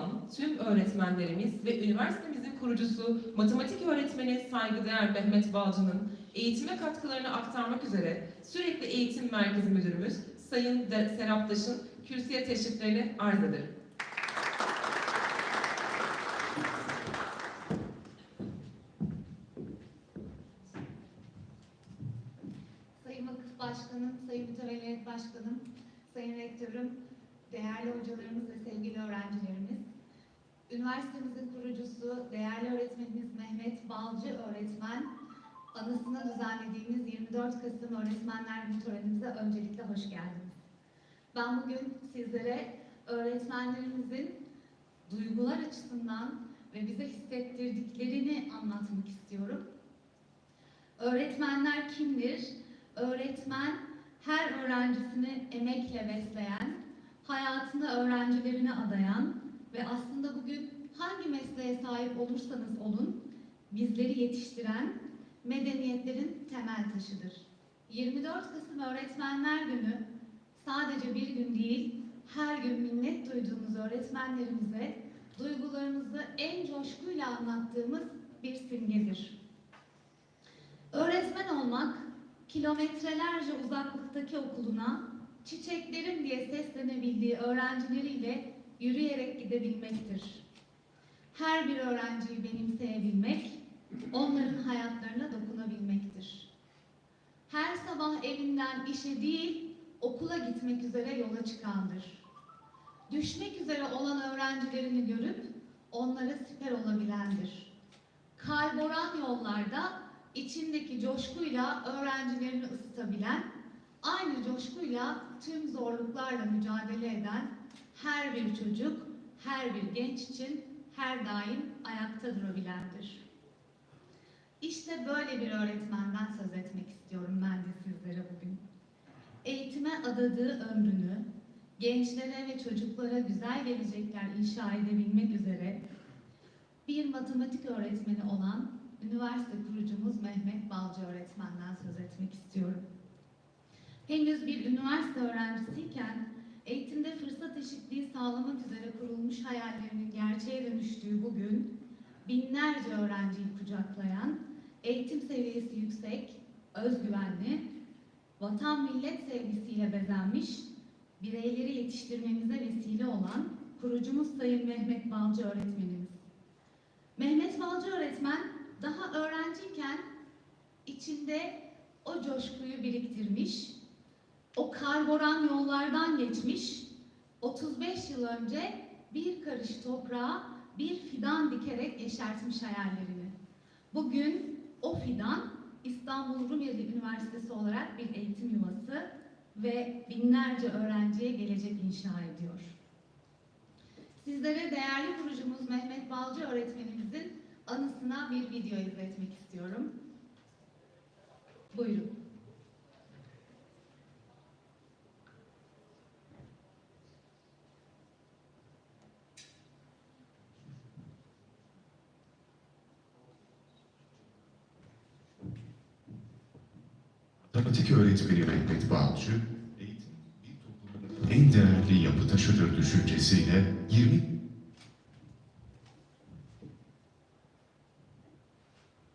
olan tüm öğretmenlerimiz ve üniversitemizin kurucusu matematik öğretmeni saygıdeğer Mehmet Balcı'nın eğitime katkılarını aktarmak üzere sürekli eğitim merkezi müdürümüz Sayın De Serap Taş'ın kürsüye teşriflerini arz ederim. Sayın Başkanım, Sayın Mütevelli Heyet Başkanım, Sayın Rektörüm, değerli hocalarımız ve sevgili öğrencilerimiz, üniversitemizin kurucusu, değerli öğretmenimiz Mehmet Balcı öğretmen, anısına düzenlediğimiz 24 Kasım Öğretmenler Günü törenimize öncelikle hoş geldiniz. Ben bugün sizlere öğretmenlerimizin duygular açısından ve bize hissettirdiklerini anlatmak istiyorum. Öğretmenler kimdir? Öğretmen her öğrencisini emekle besleyen, hayatını öğrencilerine adayan ve aslında bugün hangi mesleğe sahip olursanız olun bizleri yetiştiren medeniyetlerin temel taşıdır. 24 Kasım Öğretmenler Günü sadece bir gün değil, her gün minnet duyduğumuz öğretmenlerimize duygularımızı en coşkuyla anlattığımız bir simgedir. Öğretmen olmak, kilometrelerce uzaklıktaki okuluna çiçeklerim diye seslenebildiği öğrencileriyle yürüyerek gidebilmektir. Her bir öğrenciyi benimseyebilmek, onların hayatlarına dokunabilmektir. Her sabah evinden işe değil, okula gitmek üzere yola çıkandır. Düşmek üzere olan öğrencilerini görüp onlara siper olabilendir. Kayboran yollarda içindeki coşkuyla öğrencilerini ısıtabilen, aynı coşkuyla tüm zorluklarla mücadele eden her bir çocuk, her bir genç için her daim ayakta durabilendir. İşte böyle bir öğretmenden söz etmek istiyorum ben de sizlere bugün. Eğitime adadığı ömrünü, gençlere ve çocuklara güzel gelecekler inşa edebilmek üzere bir matematik öğretmeni olan üniversite kurucumuz Mehmet Balcı öğretmenden söz etmek istiyorum. Henüz bir üniversite öğrencisiyken eğitimde fırsat eşitliği sağlamak üzere kurulmuş hayallerinin gerçeğe dönüştüğü bugün binlerce öğrenciyi kucaklayan, eğitim seviyesi yüksek, özgüvenli, vatan millet sevgisiyle bezenmiş, bireyleri yetiştirmemize vesile olan kurucumuz Sayın Mehmet Balcı öğretmenimiz. Mehmet Balcı öğretmen daha öğrenciyken içinde o coşkuyu biriktirmiş, o karboran yollardan geçmiş, 35 yıl önce bir karış toprağa bir fidan dikerek yeşertmiş hayallerini. Bugün o fidan İstanbul Rumeli Üniversitesi olarak bir eğitim yuvası ve binlerce öğrenciye gelecek inşa ediyor. Sizlere değerli kurucumuz Mehmet Balcı öğretmenimizin anısına bir video izletmek istiyorum. Buyurun. Matematik öğretmeni Mehmet Balcı, eğitim bir toplumun en değerli yapı taşıdır düşüncesiyle 20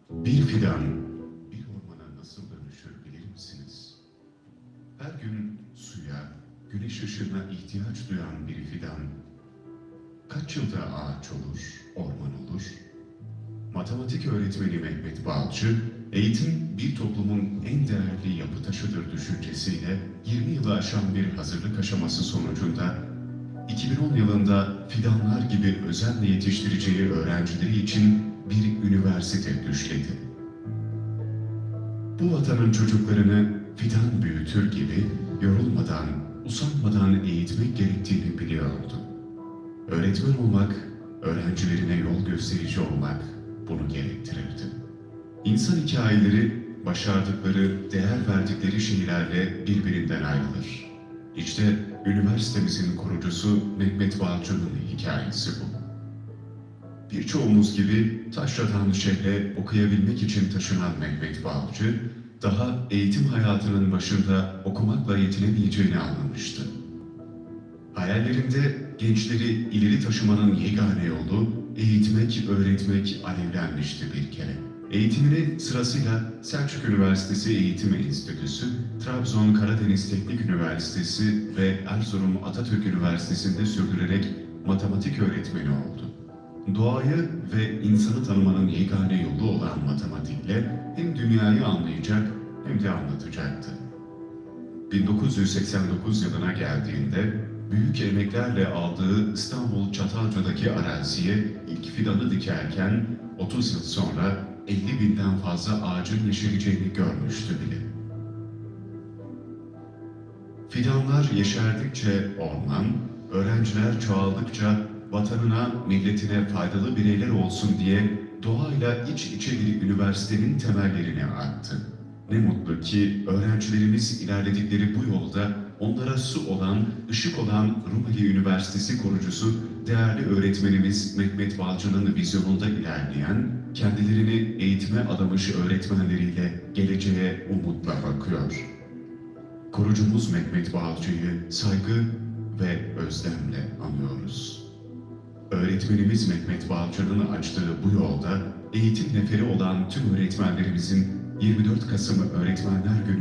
Bir fidan bir ormana nasıl dönüşür bilir misiniz? Her gün suya, güneş ışığına ihtiyaç duyan bir fidan kaç yılda ağaç olur, orman olur? Matematik öğretmeni Mehmet Balcı, eğitim bir toplumun en değerli yapı taşıdır düşüncesiyle 20 yılı aşan bir hazırlık aşaması sonucunda 2010 yılında fidanlar gibi özenle yetiştireceği öğrencileri için bir üniversite düşledi. Bu vatanın çocuklarını fidan büyütür gibi yorulmadan, usanmadan eğitmek gerektiğini biliyordu. Öğretmen olmak, öğrencilerine yol gösterici olmak bunu gerektirirdi. İnsan hikayeleri başardıkları, değer verdikleri şeylerle birbirinden ayrılır. İşte üniversitemizin kurucusu Mehmet Balcı'nın hikayesi bu. Birçoğumuz gibi taşradan şehre okuyabilmek için taşınan Mehmet Balcı, daha eğitim hayatının başında okumakla yetinemeyeceğini anlamıştı. Hayallerinde gençleri ileri taşımanın yegane yolu eğitmek, öğretmek alevlenmişti bir kere. Eğitimini sırasıyla Selçuk Üniversitesi Eğitim Enstitüsü, Trabzon Karadeniz Teknik Üniversitesi ve Erzurum Atatürk Üniversitesi'nde sürdürerek matematik öğretmeni oldu. Doğayı ve insanı tanımanın yegane yolu olan matematikle hem dünyayı anlayacak hem de anlatacaktı. 1989 yılına geldiğinde büyük emeklerle aldığı İstanbul Çatalca'daki araziye ilk fidanı dikerken 30 yıl sonra 50 binden fazla ağacın yeşereceğini görmüştü bile. Fidanlar yeşerdikçe orman, öğrenciler çoğaldıkça vatanına, milletine faydalı bireyler olsun diye doğayla iç içe bir üniversitenin temellerini attı. Ne mutlu ki öğrencilerimiz ilerledikleri bu yolda onlara su olan, ışık olan Rumeli Üniversitesi kurucusu değerli öğretmenimiz Mehmet Balcı'nın vizyonunda ilerleyen, kendilerini eğitime adamış öğretmenleriyle geleceğe umutla bakıyor. Kurucumuz Mehmet Balcı'yı saygı ve özlemle anıyoruz. Öğretmenimiz Mehmet Balcı'nın açtığı bu yolda eğitim neferi olan tüm öğretmenlerimizin 24 Kasım Öğretmenler Günü'nü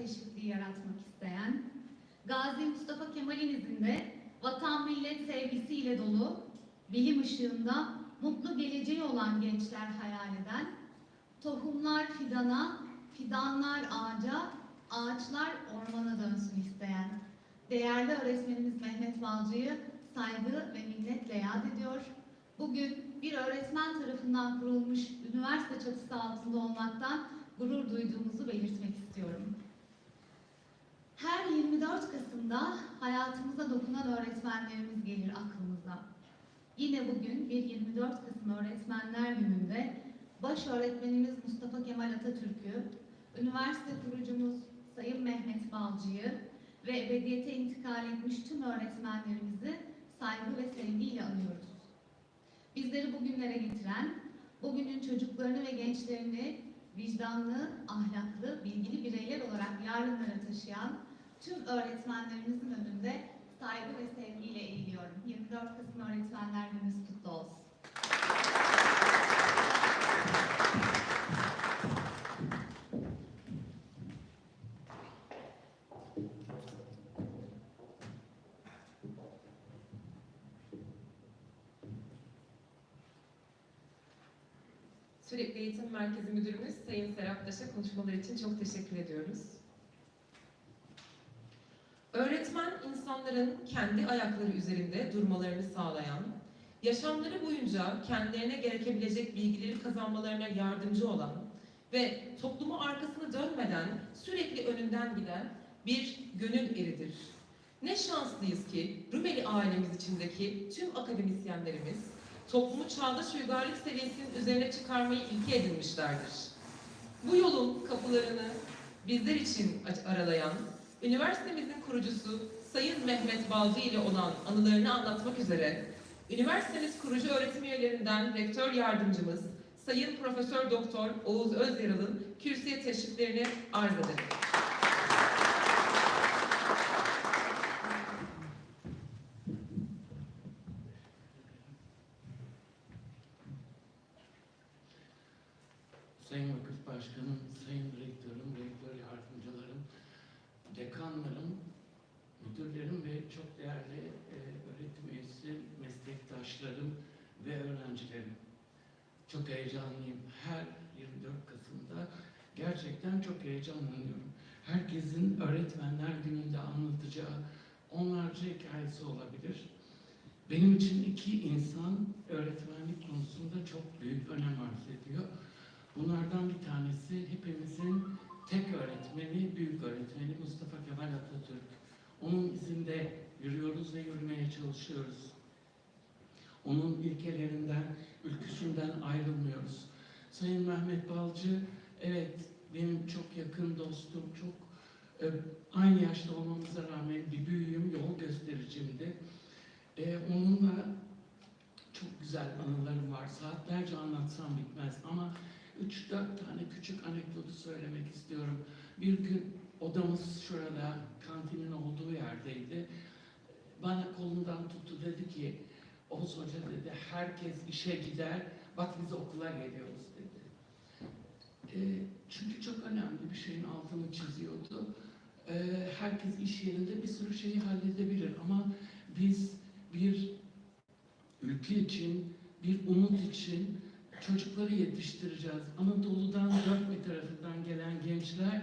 eşitliği yaratmak isteyen, Gazi Mustafa Kemal'in izinde vatan millet sevgisiyle dolu, bilim ışığında mutlu geleceği olan gençler hayal eden, tohumlar fidana, fidanlar ağaca, ağaçlar ormana dönsün isteyen, değerli öğretmenimiz Mehmet Balcı'yı saygı ve minnetle yad ediyor. Bugün bir öğretmen tarafından kurulmuş üniversite çatısı altında olmaktan gurur duyduğumuzu belirtmek istiyorum. Her 24 Kasım'da hayatımıza dokunan öğretmenlerimiz gelir aklımıza. Yine bugün bir 24 Kasım Öğretmenler Günü'nde baş öğretmenimiz Mustafa Kemal Atatürk'ü, üniversite kurucumuz Sayın Mehmet Balcı'yı ve ebediyete intikal etmiş tüm öğretmenlerimizi saygı ve sevgiyle anıyoruz. Bizleri bugünlere getiren, bugünün çocuklarını ve gençlerini vicdanlı, ahlaklı, bilgili bireyler olarak yarınlara taşıyan tüm öğretmenlerimizin önünde saygı ve sevgiyle eğiliyorum. 24 Kasım Öğretmenler Gününüz kutlu olsun. Sürekli Eğitim Merkezi Müdürümüz Sayın Serap Taş'a konuşmaları için çok teşekkür ediyoruz. Öğretmen insanların kendi ayakları üzerinde durmalarını sağlayan, yaşamları boyunca kendilerine gerekebilecek bilgileri kazanmalarına yardımcı olan ve toplumu arkasını dönmeden sürekli önünden giden bir gönül eridir. Ne şanslıyız ki Rumeli ailemiz içindeki tüm akademisyenlerimiz toplumu çağdaş uygarlık seviyesinin üzerine çıkarmayı ilke edinmişlerdir. Bu yolun kapılarını bizler için aralayan, üniversitemizin kurucusu Sayın Mehmet Balcı ile olan anılarını anlatmak üzere, üniversitemiz kurucu öğretim üyelerinden rektör yardımcımız Sayın Profesör Doktor Oğuz Özyaral'ın kürsüye teşriflerini arz ederim. Sayın Vakıf Başkanım, Sayın Rektörüm, Rektör Yardımcılarım, dekanlarım, müdürlerim ve çok değerli e, öğretim üyesi, meslektaşlarım ve öğrencilerim. Çok heyecanlıyım. Her 24 Kasım'da gerçekten çok heyecanlanıyorum. Herkesin Öğretmenler Günü'nde anlatacağı onlarca hikayesi olabilir. Benim için iki insan öğretmenlik konusunda çok büyük önem arz ediyor. Bunlardan bir tanesi hepimizin tek öğretmeni, büyük öğretmeni Mustafa Kemal Atatürk. Onun izinde yürüyoruz ve yürümeye çalışıyoruz. Onun ilkelerinden, ülküsünden ayrılmıyoruz. Sayın Mehmet Balcı, evet benim çok yakın dostum, çok e, aynı yaşta olmamıza rağmen bir büyüğüm, yol göstericimdi. E, onunla çok güzel anılarım var. Saatlerce anlatsam bitmez ama 3-4 tane küçük anekdotu söylemek istiyorum. Bir gün odamız şurada, kantinin olduğu yerdeydi. Bana kolumdan tuttu dedi ki, Oğuz Hoca dedi, herkes işe gider, bak biz okula geliyoruz dedi. Ee, çünkü çok önemli bir şeyin altını çiziyordu. Ee, herkes iş yerinde bir sürü şeyi halledebilir ama biz bir ülke için, bir umut için çocukları yetiştireceğiz. Anadolu'dan, dört bir tarafından gelen gençler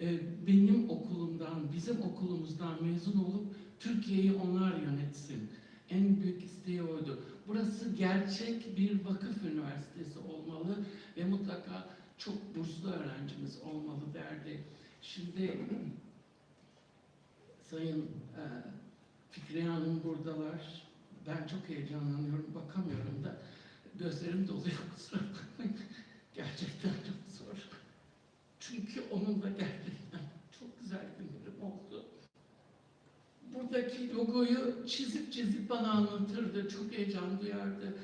e, benim okulumdan, bizim okulumuzdan mezun olup Türkiye'yi onlar yönetsin. En büyük isteği oydu. Burası gerçek bir vakıf üniversitesi olmalı ve mutlaka çok burslu öğrencimiz olmalı derdi. Şimdi Sayın e, Fikriye Hanım buradalar. Ben çok heyecanlanıyorum, bakamıyorum da. Gözlerim doluyor kusura bakmayın. Gerçekten çok zor. Çünkü onun da gerçekten çok güzel günlerim oldu. Buradaki logoyu çizip çizip bana anlatırdı. Çok heyecan duyardı.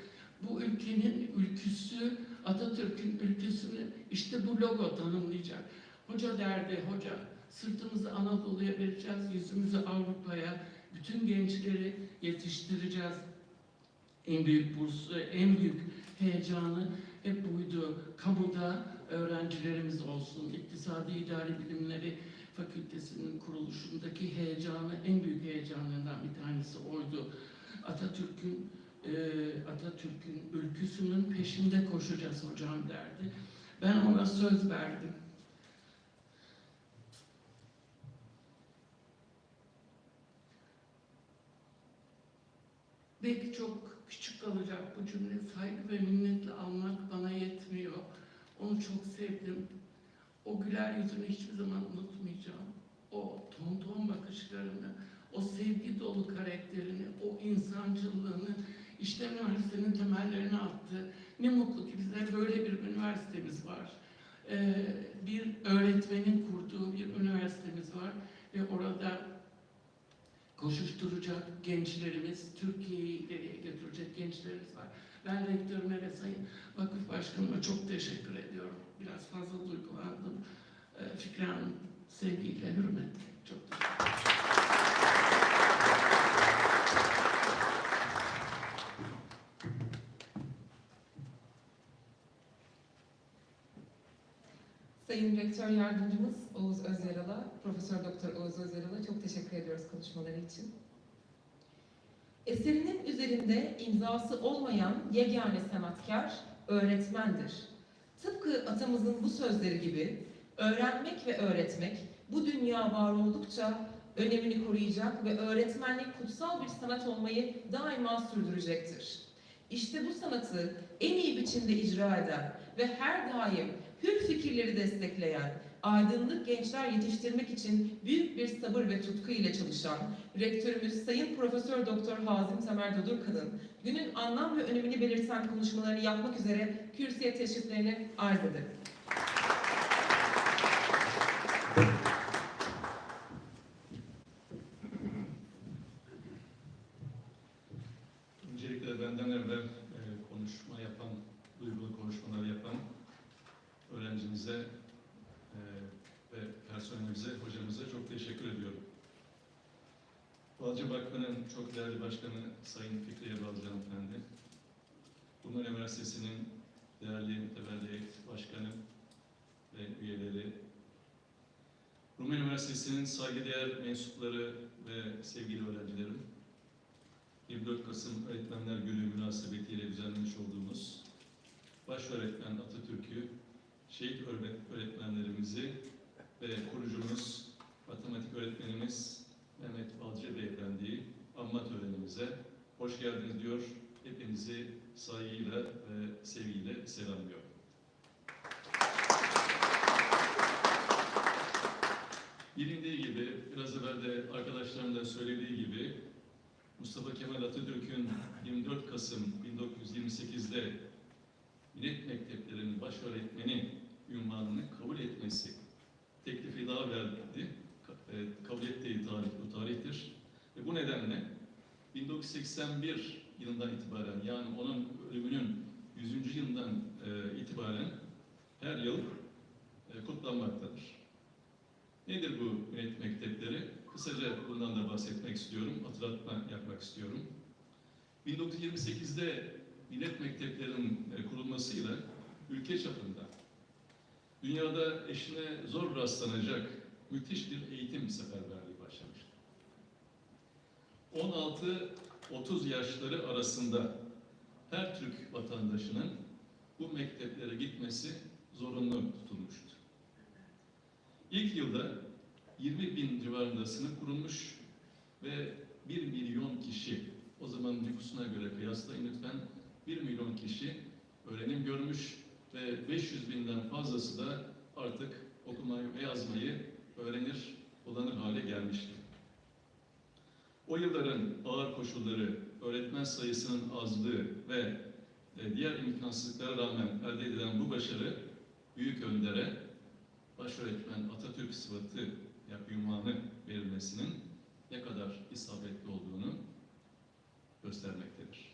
Bu ülkenin ülküsü, Atatürk'ün ülküsünü işte bu logo tanımlayacak. Hoca derdi, hoca sırtımızı Anadolu'ya vereceğiz, yüzümüzü Avrupa'ya, bütün gençleri yetiştireceğiz. En büyük bursu, en büyük heyecanı hep buydu. Kamuda öğrencilerimiz olsun, İktisadi İdari Bilimleri Fakültesinin kuruluşundaki heyecanı, en büyük heyecanlarından bir tanesi oydu. Atatürk'ün e, Atatürk'ün ülküsünün peşinde koşacağız hocam derdi. Ben ona söz verdim. Belki çok küçük kalacak bu cümle. Saygı ve minnetle almak bana yetmiyor. Onu çok sevdim. O güler yüzünü hiçbir zaman unutmayacağım. O tonton bakışlarını, o sevgi dolu karakterini, o insancılığını işte üniversitenin temellerini attı. Ne mutlu ki bize böyle bir üniversitemiz var. Ee, bir öğretmenin kurduğu bir üniversitemiz var ve orada koşuşturacak gençlerimiz, Türkiye'yi ileriye götürecek gençlerimiz var. Ben rektörüme ve sayın vakıf başkanıma çok teşekkür ediyorum. Biraz fazla duygulandım. Ee, Fikri Hanım sevgiyle, hürmetle. Çok teşekkür ederim. Sayın Rektör Yardımcımız Oğuz Özyaral'a, Profesör Doktor Oğuz Özyaral'a çok teşekkür ediyoruz konuşmaları için. Eserinin üzerinde imzası olmayan yegane sanatkar öğretmendir. Tıpkı atamızın bu sözleri gibi öğrenmek ve öğretmek bu dünya var oldukça önemini koruyacak ve öğretmenlik kutsal bir sanat olmayı daima sürdürecektir. İşte bu sanatı en iyi biçimde icra eden ve her daim hür fikirleri destekleyen, aydınlık gençler yetiştirmek için büyük bir sabır ve tutku ile çalışan rektörümüz Sayın Profesör Doktor Hazım Tamer Dodurkan'ın günün anlam ve önemini belirten konuşmalarını yapmak üzere kürsüye teşriflerini arz ederim. Öncelikle benden evvel e, konuşma yapan, duygulu konuşmalar yapan öğrencimize e, ve personelimize, hocamıza çok teşekkür ediyorum. Balcı Vakfı'nın çok değerli başkanı Sayın Fikriye Balcı Hanımefendi, Rumeli Üniversitesi'nin değerli mütevelli heyet başkanı ve üyeleri, Rumeli Üniversitesi'nin saygıdeğer mensupları ve sevgili öğrencilerim, 24 Kasım Öğretmenler Günü münasebetiyle düzenlemiş olduğumuz baş öğretmen Atatürk'ü, şehit öğret- öğretmenlerimizi ve kurucumuz, matematik öğretmenimiz Mehmet Balcı Beyefendi'yi anma törenimize hoş geldiniz diyor. Hepinizi saygıyla ve sevgiyle selamlıyorum. Bilindiği gibi, biraz evvel de arkadaşlarım da söylediği gibi Mustafa Kemal Atatürk'ün 24 Kasım 1928'de Millet Mekteplerinin baş öğretmeni ünvanını kabul etmesi teklifi daha. Ka- e, Kabul ettiği tarih bu tarihtir. Ve bu nedenle 1981 yılından itibaren yani onun ölümünün 100. yılından e, itibaren her yıl e, kutlanmaktadır. Nedir bu millet mektepleri? Kısaca bundan da bahsetmek istiyorum, hatırlatma yapmak istiyorum. 1928'de millet mekteplerinin e, kurulmasıyla ülke çapında dünyada eşine zor rastlanacak müthiş bir eğitim seferberliği başlamıştır. 16-30 yaşları arasında her Türk vatandaşının bu mekteplere gitmesi zorunlu tutulmuştu. İlk yılda 20 bin civarında sınıf kurulmuş ve 1 milyon kişi, o zaman nüfusuna göre kıyaslayın lütfen, 1 milyon kişi öğrenim görmüş ve 500 binden fazlası da artık okumayı ve yazmayı öğrenir, kullanır hale gelmişti. O yılların ağır koşulları, öğretmen sayısının azlığı ve e, diğer imkansızlıklara rağmen elde edilen bu başarı büyük öndere başöğretmen Atatürk sıfatı ya ünvanı verilmesinin ne kadar isabetli olduğunu göstermektedir.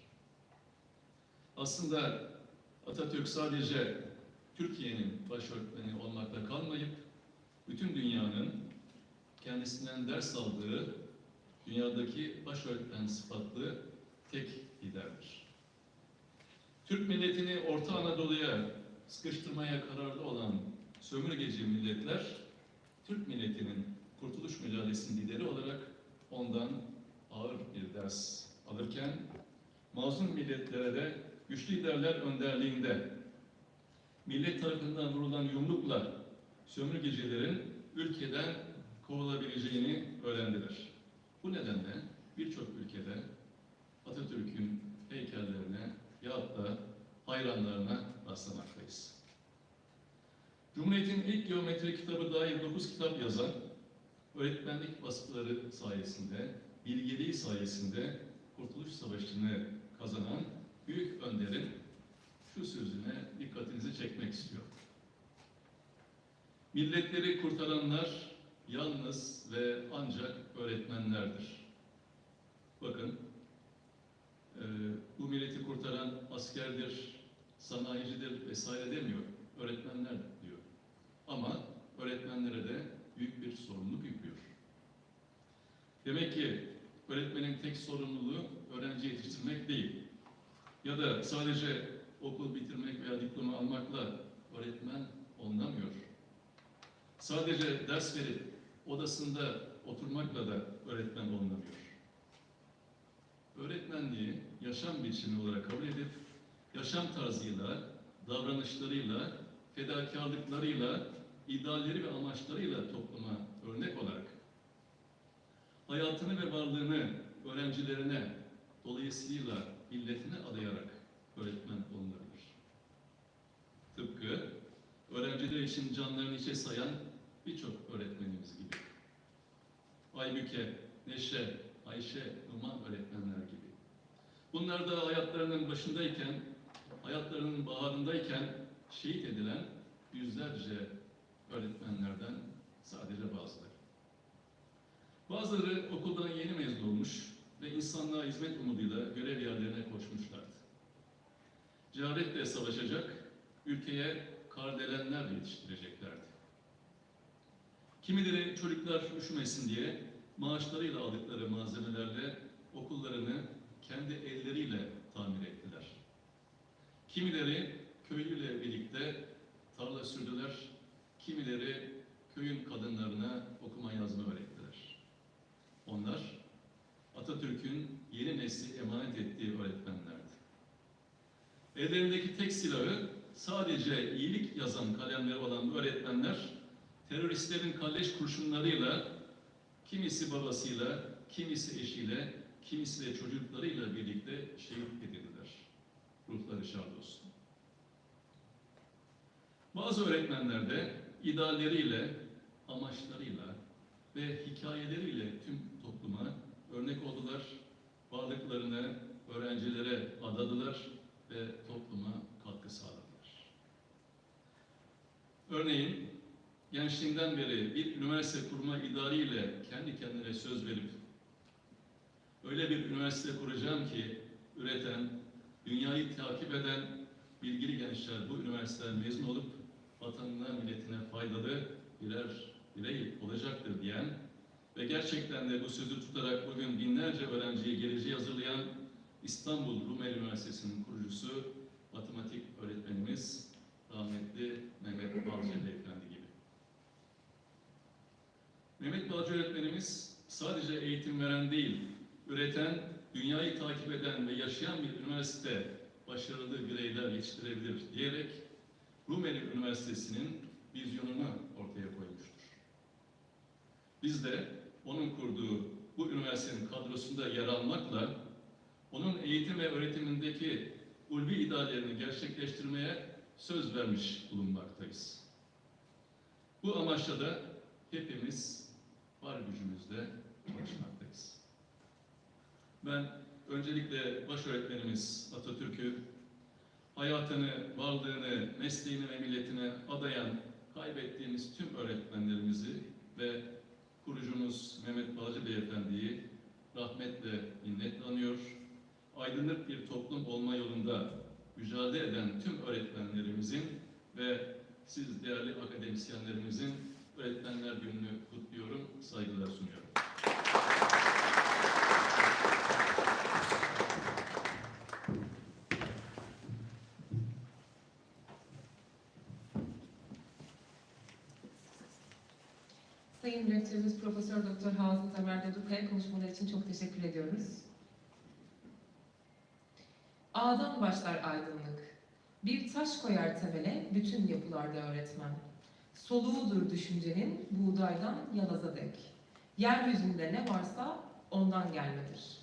Aslında Atatürk sadece Türkiye'nin başöğretmeni olmakla kalmayıp bütün dünyanın kendisinden ders aldığı dünyadaki başöğretmen sıfatlı tek liderdir. Türk milletini Orta Anadolu'ya sıkıştırmaya kararlı olan sömürgeci milletler, Türk milletinin kurtuluş mücadelesinin lideri olarak ondan ağır bir ders alırken, mazlum milletlere de güçlü liderler önderliğinde millet tarafından vurulan yumrukla sömürgecilerin ülkeden kovulabileceğini öğrendiler. Bu nedenle birçok ülkede Atatürk'ün heykellerine yahut da hayranlarına rastlamaktayız. Cumhuriyet'in ilk geometri kitabı dahil 9 kitap yazan, öğretmenlik vasıfları sayesinde, bilgeliği sayesinde Kurtuluş Savaşı'nı kazanan büyük önderin şu sözüne dikkatinizi çekmek istiyorum. Milletleri kurtaranlar yalnız ve ancak öğretmenlerdir. Bakın, e, bu milleti kurtaran askerdir, sanayicidir vesaire demiyor. Öğretmenler diyor. Ama öğretmenlere de büyük bir sorumluluk yüklüyor. Demek ki öğretmenin tek sorumluluğu öğrenci yetiştirmek değil. Ya da sadece okul bitirmek veya diploma almakla öğretmen olunamıyor. Sadece ders verip odasında oturmakla da öğretmen olunamıyor. Öğretmenliği yaşam biçimi olarak kabul edip yaşam tarzıyla, davranışlarıyla, fedakarlıklarıyla, idealleri ve amaçlarıyla topluma örnek olarak hayatını ve varlığını öğrencilerine, dolayısıyla milletine adayarak öğretmen olunabilir. Tıpkı öğrenciler için canlarını içe sayan birçok öğretmenimiz gibi. Aybüke, Neşe, Ayşe, Numan öğretmenler gibi. Bunlar da hayatlarının başındayken, hayatlarının baharındayken şehit edilen yüzlerce öğretmenlerden sadece bazıları. Bazıları okuldan yeni mezun olmuş ve insanlığa hizmet umuduyla görev yerlerine koşmuşlardı. Ceharetle savaşacak, ülkeye kardelenler yetiştireceklerdi. Kimileri çocuklar üşümesin diye maaşlarıyla aldıkları malzemelerle okullarını kendi elleriyle tamir ettiler. Kimileri köylüyle birlikte tarla sürdüler, kimileri köyün kadınlarına okuma yazma öğrettiler. Onlar Atatürk'ün yeni nesli emanet ettiği öğretmenlerdi. Ellerindeki tek silahı sadece iyilik yazan kalemleri olan bu öğretmenler teröristlerin kalleş kurşunlarıyla kimisi babasıyla, kimisi eşiyle, kimisi de çocuklarıyla birlikte şehit edildiler. Ruhları şad olsun. Bazı öğretmenler de idealleriyle, amaçlarıyla ve hikayeleriyle tüm topluma örnek oldular. Varlıklarını öğrencilere adadılar ve topluma katkı sağladılar. Örneğin gençliğinden beri bir üniversite kurma idealiyle kendi kendine söz verip öyle bir üniversite kuracağım ki üreten, dünyayı takip eden bilgili gençler bu üniversiteden mezun olup vatanına, milletine faydalı birer birey olacaktır diyen ve gerçekten de bu sözü tutarak bugün binlerce öğrenciyi geleceğe hazırlayan İstanbul Rumeli Üniversitesi'nin kurucusu matematik öğretmenimiz rahmetli Mehmet Balcı Beyefendi gibi. Mehmet Balcı öğretmenimiz sadece eğitim veren değil, üreten, dünyayı takip eden ve yaşayan bir üniversite başarılı bireyler yetiştirebilir diyerek Rumeli Üniversitesi'nin vizyonunu ortaya koymuştur. Biz de onun kurduğu bu üniversitenin kadrosunda yer almakla onun eğitim ve öğretimindeki ulvi ideallerini gerçekleştirmeye söz vermiş bulunmaktayız. Bu amaçla da hepimiz var gücümüzle çalışmaktayız. Ben öncelikle baş öğretmenimiz Atatürk'ü hayatını, varlığını, mesleğini ve milletine adayan kaybettiğimiz tüm öğretmenlerimizi ve kurucumuz Mehmet Balcı Beyefendi'yi rahmetle minnetle anıyor. Aydınlık bir toplum olma yolunda mücadele eden tüm öğretmenlerimizin ve siz değerli akademisyenlerimizin Öğretmenler Günü'nü kutluyorum, saygılar sunuyorum. Sayın Rektörümüz Profesör Doktor Hazım Tamer Dedukaya konuşmaları için çok teşekkür ediyoruz. A'dan başlar aydınlık. Bir taş koyar temele bütün yapılarda öğretmen. Soluğudur düşüncenin buğdaydan yalaza dek. Yeryüzünde ne varsa ondan gelmedir.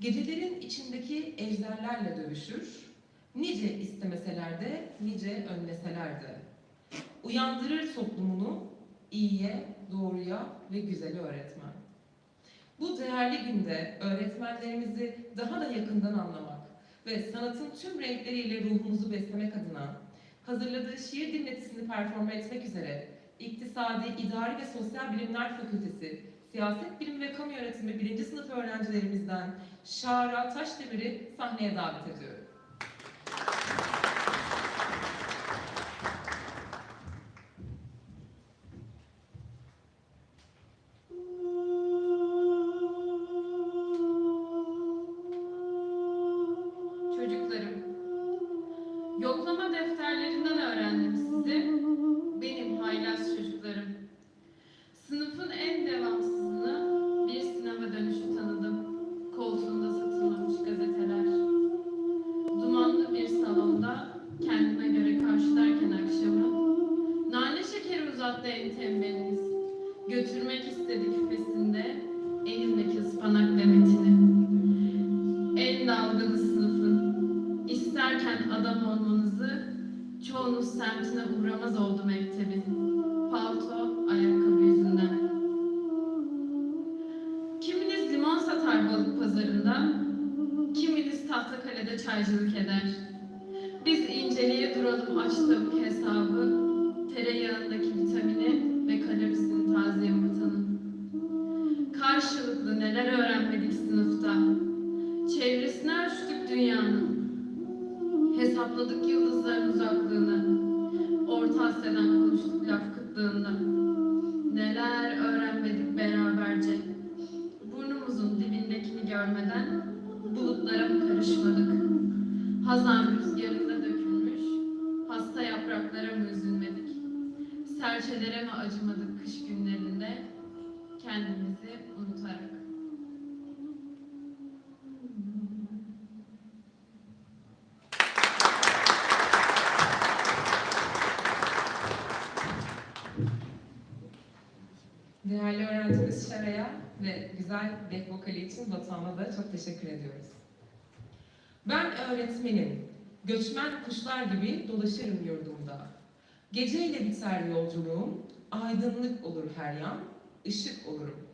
Gecelerin içindeki ejderlerle dövüşür. Nice istemeseler de, nice önleseler de. Uyandırır toplumunu iyiye, doğruya ve güzeli öğretmen. Bu değerli günde öğretmenlerimizi daha da yakından anlamak ve sanatın tüm renkleriyle ruhumuzu beslemek adına hazırladığı şiir dinletisini performe etmek üzere İktisadi, İdari ve Sosyal Bilimler Fakültesi, Siyaset Bilimi ve Kamu Yönetimi 1. sınıf öğrencilerimizden Şara Taşdemir'i sahneye davet ediyorum. Semtine uğramaz oldu mektebin. Palto, ayakkabı yüzünden. Kiminiz limon satar balık pazarında, kiminiz Tahtakale'de çaycılık eder. Biz inceleye duralım aç Hazan rüzgarında dökülmüş, hasta yapraklara mı üzülmedik? Serçelere mi acımadık kış günlerinde? Kendimizi unutarak. Değerli öğrencimiz Şara'ya ve güzel back vokali için Batuhan'a da çok teşekkür ediyoruz. Ben öğretmenim. Göçmen kuşlar gibi dolaşırım yurdumda. Geceyle biter yolculuğum, aydınlık olur her yan, ışık olurum.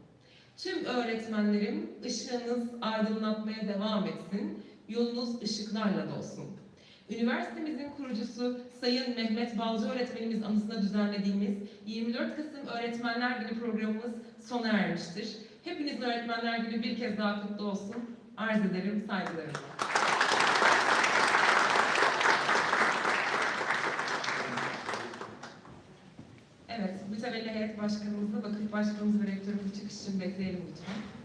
Tüm öğretmenlerim ışığınız aydınlatmaya devam etsin, yolunuz ışıklarla dolsun. Üniversitemizin kurucusu Sayın Mehmet Balcı öğretmenimiz anısına düzenlediğimiz 24 Kasım Öğretmenler Günü programımız sona ermiştir. Hepinizin Öğretmenler Günü bir kez daha kutlu olsun. arz ederim saygılarımla. Başkanımızla vakıf başkanımız ve rektörümüzü çıkış için bekleyelim lütfen.